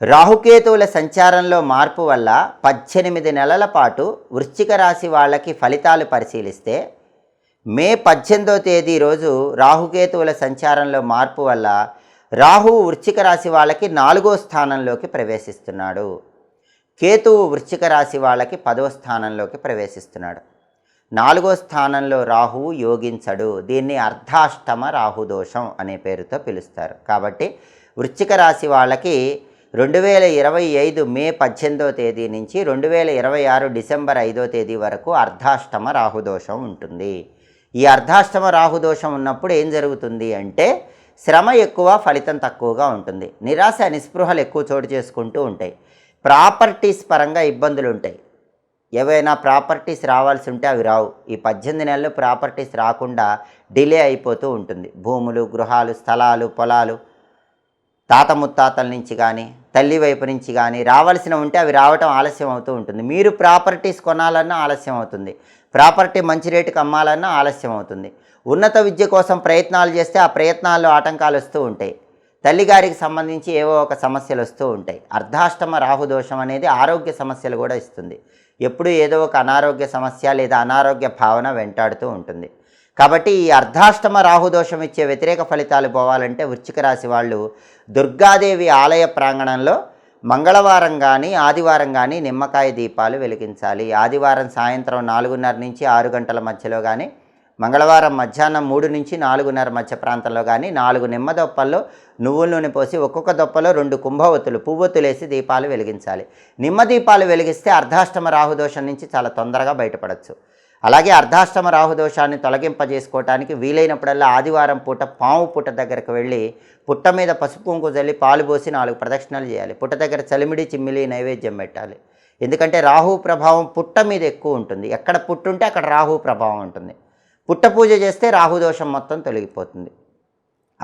రాహుకేతువుల సంచారంలో మార్పు వల్ల పద్దెనిమిది నెలల పాటు వృశ్చిక రాశి వాళ్ళకి ఫలితాలు పరిశీలిస్తే మే పద్దెనిమిదో తేదీ రోజు రాహుకేతువుల సంచారంలో మార్పు వల్ల రాహు వృశ్చిక రాశి వాళ్ళకి నాలుగో స్థానంలోకి ప్రవేశిస్తున్నాడు. కేతువు వృశ్చిక రాశి వాళ్ళకి పదవ స్థానంలోకి ప్రవేశిస్తున్నాడు. నాలుగో స్థానంలో రాహువు యోగించడు. దీన్ని అర్ధాష్టమ రాహుదోషం అనే పేరుతో పిలుస్తారు. కాబట్టి వృశ్చిక రాశి వాళ్ళకి రెండు వేల ఇరవై ఐదు మే పద్దెనిమిదో తేదీ నుంచి రెండు వేల ఇరవై ఆరు డిసెంబర్ ఐదో తేదీ వరకు అర్ధాష్టమ రాహుదోషం ఉంటుంది. ఈ అర్ధాష్టమ రాహుదోషం ఉన్నప్పుడు ఏం జరుగుతుంది అంటే శ్రమ ఎక్కువ ఫలితం తక్కువగా ఉంటుంది. నిరాశ నిస్పృహలు ఎక్కువ చోటు చేసుకుంటూ ఉంటాయి. ప్రాపర్టీస్ పరంగా ఇబ్బందులు ఉంటాయి. ఏవైనా ప్రాపర్టీస్ రావాల్సి ఉంటే అవి రావు. ఈ పద్దెనిమిది నెలలు ప్రాపర్టీస్ రాకుండా డిలే అయిపోతూ ఉంటుంది. భూములు గృహాలు స్థలాలు పొలాలు తాత ముత్తాతల నుంచి కానీ తల్లి వైపు నుంచి కానీ రావాల్సిన ఉంటే అవి రావటం ఆలస్యం అవుతూ ఉంటుంది. మీరు ప్రాపర్టీస్ కొనాలన్నా ఆలస్యం అవుతుంది. ప్రాపర్టీ మంచి రేటుకి అమ్మాలన్నా ఆలస్యం అవుతుంది. ఉన్నత విద్య కోసం ప్రయత్నాలు చేస్తే ఆ ప్రయత్నాల్లో ఆటంకాలు వస్తూ ఉంటాయి. తల్లిగారికి సంబంధించి ఏవో ఒక సమస్యలు వస్తూ ఉంటాయి. అర్ధాష్టమ రాహుదోషం అనేది ఆరోగ్య సమస్యలు కూడా ఇస్తుంది. ఎప్పుడు ఏదో ఒక అనారోగ్య సమస్య లేదా అనారోగ్య భావన వెంటాడుతూ ఉంటుంది. కాబట్టి ఈ అర్ధాష్టమ రాహుదోషం ఇచ్చే వ్యతిరేక ఫలితాలు పోవాలంటే వృశ్చిక రాశి వాళ్ళు దుర్గాదేవి ఆలయ ప్రాంగణంలో మంగళవారం కానీ ఆదివారం కానీ నిమ్మకాయ దీపాలు వెలిగించాలి. ఆదివారం సాయంత్రం నాలుగున్నర నుంచి ఆరు గంటల మధ్యలో కానీ మంగళవారం మధ్యాహ్నం మూడు నుంచి నాలుగున్నర మధ్య ప్రాంతంలో కానీ నాలుగు నిమ్మ దొప్పల్లో నువ్వుల నూనె పోసి ఒక్కొక్క దొప్పలో రెండు కుంభవత్తులు పువ్వొత్తులేసి దీపాలు వెలిగించాలి. నిమ్మ దీపాలు వెలిగిస్తే అర్ధాష్టమ రాహుదోషం నుంచి చాలా తొందరగా బయటపడవచ్చు అలాగే అర్ధాష్టమ రాహుదోషాన్ని తొలగింపజేసుకోవటానికి వీలైనప్పుడల్లా ఆదివారం పూట పాము పుట్ట దగ్గరకు వెళ్ళి పుట్ట మీద పసుపు కుంకు జల్లి పాలు పోసి నాలుగు ప్రదక్షిణలు చేయాలి. పుట్ట దగ్గర చలిమిడి చిమ్మిలి నైవేద్యం పెట్టాలి. ఎందుకంటే రాహు ప్రభావం పుట్ట మీద ఎక్కువ ఉంటుంది. ఎక్కడ పుట్టుంటే అక్కడ రాహు ప్రభావం ఉంటుంది. పుట్ట పూజ చేస్తే రాహుదోషం మొత్తం తొలగిపోతుంది.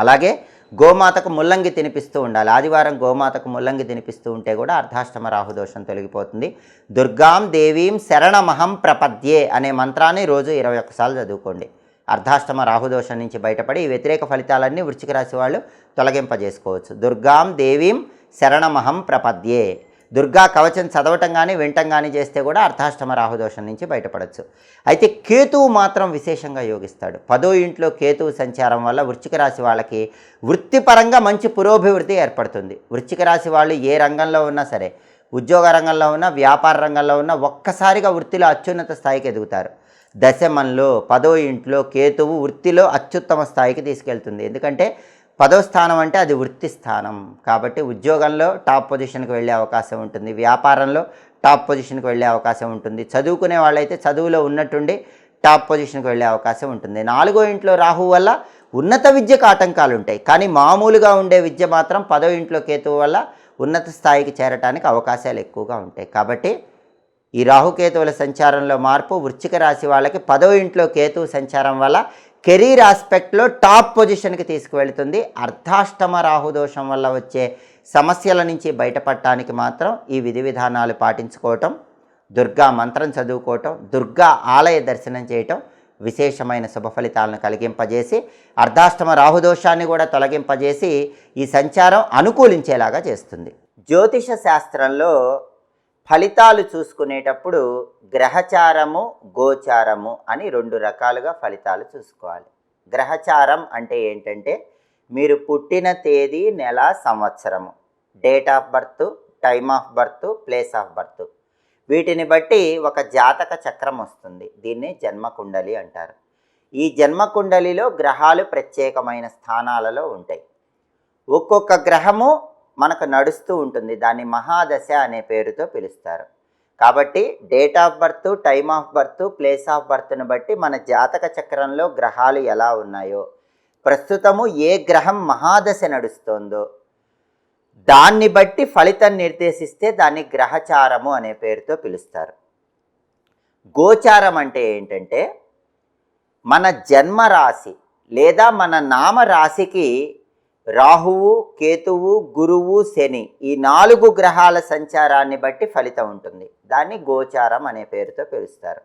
అలాగే గోమాతకు ముల్లంగి తినిపిస్తూ ఉండాలి. ఆదివారం గోమాతకు ముల్లంగి తినిపిస్తూ ఉంటే కూడా అర్ధాష్టమ రాహుదోషం తొలగిపోతుంది. దుర్గాం దేవీం శరణమహం ప్రపద్యే అనే మంత్రాన్ని రోజు ఇరవై ఒక్కసార్లు చదువుకోండి. అర్ధాష్టమ రాహుదోషం నుంచి బయటపడి ఈ వ్యతిరేక ఫలితాలన్నీ వృశ్చిక రాశి వాళ్ళు తొలగింపజేసుకోవచ్చు. దుర్గాం దేవీం శరణమహం ప్రపద్యే దుర్గా కవచం చదవటం కానీ వినటం కానీ చేస్తే కూడా అర్ధాష్టమ రాహుదోషం నుంచి బయటపడవచ్చు అయితే కేతువు మాత్రం విశేషంగా యోగిస్తాడు. పదో ఇంట్లో కేతువు సంచారం వల్ల వృశ్చిక రాశి వాళ్ళకి వృత్తిపరంగా మంచి పురోభివృద్ధి ఏర్పడుతుంది. వృశ్చిక రాశి వాళ్ళు ఏ రంగంలో ఉన్నా సరే ఉద్యోగ రంగంలో ఉన్నా వ్యాపార రంగంలో ఉన్నా ఒక్కసారిగా వృత్తిలో అత్యున్నత స్థాయికి ఎదుగుతారు. దశమంలో పదో ఇంట్లో కేతువు వృత్తిలో అత్యుత్తమ స్థాయికి తీసుకెళ్తుంది. ఎందుకంటే పదో స్థానం అంటే అది వృత్తి స్థానం. కాబట్టి ఉద్యోగంలో టాప్ పొజిషన్కి వెళ్ళే అవకాశం ఉంటుంది. వ్యాపారంలో టాప్ పొజిషన్కి వెళ్ళే అవకాశం ఉంటుంది. చదువుకునే వాళ్ళైతే చదువులో ఉన్నట్టుండి టాప్ పొజిషన్కి వెళ్ళే అవకాశం ఉంటుంది. నాలుగో ఇంట్లో రాహు వల్ల ఉన్నత విద్యకు ఆటంకాలు ఉంటాయి. కానీ మామూలుగా ఉండే విద్య మాత్రం పదో ఇంట్లో కేతువు వల్ల ఉన్నత స్థాయికి చేరటానికి అవకాశాలు ఎక్కువగా ఉంటాయి. కాబట్టి ఈ రాహుకేతువుల సంచారంలో మార్పు వృశ్చిక రాశి వాళ్ళకి పదో ఇంట్లో కేతువు సంచారం వల్ల కెరీర్ ఆస్పెక్ట్లో టాప్ పొజిషన్కి తీసుకువెళ్తుంది. అర్ధాష్టమ రాహుదోషం వల్ల వచ్చే సమస్యల నుంచి బయటపడటానికి మాత్రం ఈ విధి విధానాలు పాటించుకోవటం దుర్గా మంత్రం చదువుకోవటం దుర్గా ఆలయ దర్శనం చేయటం విశేషమైన శుభ ఫలితాలను కలిగింపజేసి అర్ధాష్టమ రాహుదోషాన్ని కూడా తొలగింపజేసి ఈ సంచారం అనుకూలించేలాగా చేస్తుంది. జ్యోతిష శాస్త్రంలో ఫలితాలు చూసుకునేటప్పుడు గ్రహచారము గోచారము అని రెండు రకాలుగా ఫలితాలు చూసుకోవాలి. గ్రహచారం అంటే ఏంటంటే మీరు పుట్టిన తేదీ నెల సంవత్సరము. Date of birth time of birth place of birth వీటిని బట్టి ఒక జాతక చక్రం వస్తుంది. దీన్ని జన్మకుండలి అంటారు. ఈ జన్మకుండలిలో గ్రహాలు ప్రత్యేకమైన స్థానాలలో ఉంటాయి. ఒక్కొక్క గ్రహము మనకు నడుస్తూ ఉంటుంది. దాన్ని మహాదశ అనే పేరుతో పిలుస్తారు. కాబట్టి date of birth time of birth place of బర్త్ను బట్టి మన జాతక చక్రంలో గ్రహాలు ఎలా ఉన్నాయో. ప్రస్తుతము ఏ గ్రహం మహాదశ నడుస్తోందో. దాన్ని బట్టి ఫలితం నిర్దేశిస్తే దాన్ని గ్రహచారము అనే పేరుతో పిలుస్తారు. గోచారం అంటే ఏంటంటే మన జన్మరాశి లేదా మన నామరాశికి రాహువు కేతువు గురువు శని ఈ నాలుగు గ్రహాల సంచారాన్ని బట్టి ఫలితం ఉంటుంది. దాన్ని గోచారం అనే పేరుతో పిలుస్తారు.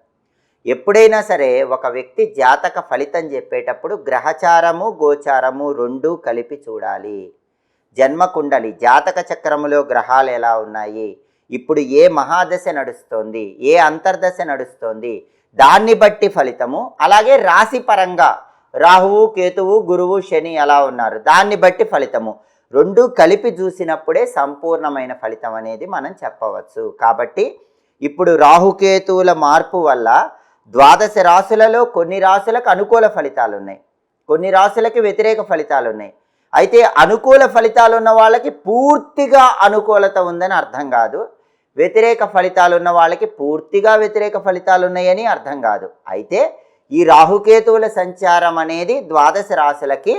ఎప్పుడైనా సరే ఒక వ్యక్తి జాతక ఫలితం చెప్పేటప్పుడు గ్రహచారము గోచారము రెండు కలిపి చూడాలి. జన్మకుండలి జాతక చక్రములో గ్రహాలు ఎలా ఉన్నాయి? ఇప్పుడు ఏ మహాదశ నడుస్తోంది? ఏ అంతర్దశ నడుస్తోంది? దాన్ని బట్టి ఫలితము అలాగే రాశి పరంగా రాహువు కేతువు గురువు శని ఎలా ఉన్నారు. దాన్ని బట్టి ఫలితము. రెండు కలిపి చూసినప్పుడే సంపూర్ణమైన ఫలితం అనేది మనం చెప్పవచ్చు. కాబట్టి ఇప్పుడు రాహుకేతువుల మార్పు వల్ల ద్వాదశ రాశులలో కొన్ని రాశులకు అనుకూల ఫలితాలు ఉన్నాయి. కొన్ని రాశులకి వ్యతిరేక ఫలితాలు ఉన్నాయి. అయితే అనుకూల ఫలితాలు ఉన్న వాళ్ళకి పూర్తిగా అనుకూలత ఉందని అర్థం కాదు. వ్యతిరేక ఫలితాలు ఉన్న వాళ్ళకి పూర్తిగా వ్యతిరేక ఫలితాలు ఉన్నాయని అర్థం కాదు. అయితే ఈ రాహుకేతువుల సంచారం అనేది ద్వాదశ రాశులకి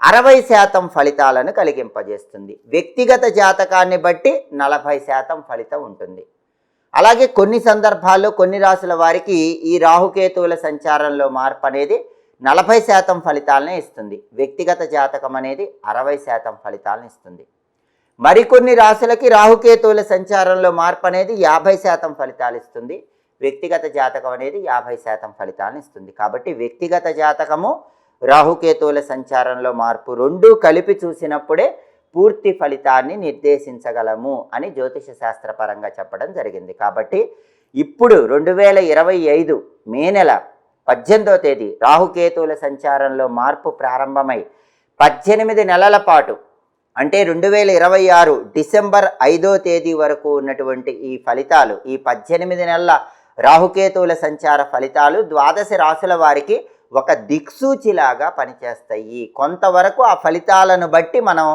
అరవై శాతం ఫలితాలను కలిగింపజేస్తుంది. వ్యక్తిగత జాతకాన్ని బట్టి నలభై శాతం ఫలితం ఉంటుంది. అలాగే కొన్ని సందర్భాల్లో కొన్ని రాశుల వారికి ఈ రాహుకేతువుల సంచారంలో మార్పు అనేది నలభై శాతం ఫలితాలనే ఇస్తుంది. వ్యక్తిగత జాతకం అనేది అరవై శాతం ఫలితాలను ఇస్తుంది. మరికొన్ని రాశులకి రాహుకేతువుల సంచారంలో మార్పు అనేది యాభై శాతం ఫలితాలు ఇస్తుంది. వ్యక్తిగత జాతకం అనేది యాభై శాతం ఫలితాలను ఇస్తుంది. కాబట్టి వ్యక్తిగత జాతకము రాహుకేతువుల సంచారంలో మార్పు రెండూ కలిపి చూసినప్పుడే పూర్తి ఫలితాన్ని నిర్దేశించగలము అని జ్యోతిష శాస్త్రపరంగా చెప్పడం జరిగింది. కాబట్టి ఇప్పుడు రెండు వేల ఇరవై ఐదు మే నెల పద్దెనిమిదో తేదీ రాహుకేతువుల సంచారంలో మార్పు ప్రారంభమై పద్దెనిమిది నెలల పాటు అంటే రెండు వేల ఇరవై ఆరు డిసెంబర్ ఐదో తేదీ వరకు ఉన్నటువంటి ఈ ఫలితాలు ఈ పద్దెనిమిది నెలల రాహుకేతువుల సంచార ఫలితాలు ద్వాదశ రాశుల వారికి ఒక దిక్సూచిలాగా పనిచేస్తాయి. కొంతవరకు ఆ ఫలితాలను బట్టి మనం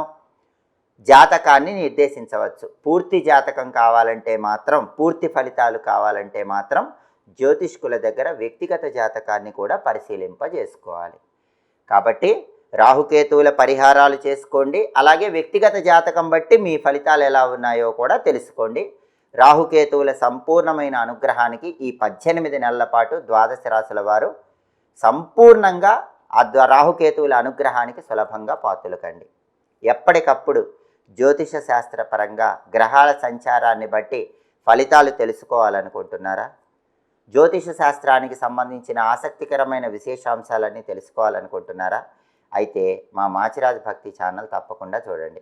జాతకాన్ని నిర్దేశించవచ్చు. పూర్తి జాతకం కావాలంటే మాత్రం పూర్తి ఫలితాలు కావాలంటే మాత్రం జ్యోతిష్కుల దగ్గర వ్యక్తిగత జాతకాన్ని కూడా పరిశీలింపజేసుకోవాలి. కాబట్టి రాహుకేతువుల పరిహారాలు చేసుకోండి. అలాగే వ్యక్తిగత జాతకం బట్టి మీ ఫలితాలు ఎలా ఉన్నాయో కూడా తెలుసుకోండి. రాహుకేతువుల సంపూర్ణమైన అనుగ్రహానికి ఈ పద్దెనిమిది నెలల పాటు ద్వాదశ రాశుల వారు సంపూర్ణంగా ఆ రాహుకేతువుల అనుగ్రహానికి సులభంగా పాతులు కండి ఎప్పటికప్పుడు జ్యోతిష శాస్త్ర పరంగా గ్రహాల సంచారాన్ని బట్టి ఫలితాలు తెలుసుకోవాలనుకుంటున్నారా? జ్యోతిష శాస్త్రానికి సంబంధించిన ఆసక్తికరమైన విశేషాంశాలన్నీ తెలుసుకోవాలనుకుంటున్నారా? అయితే మా మాచిరాజ్ భక్తి ఛానల్ తప్పకుండా చూడండి.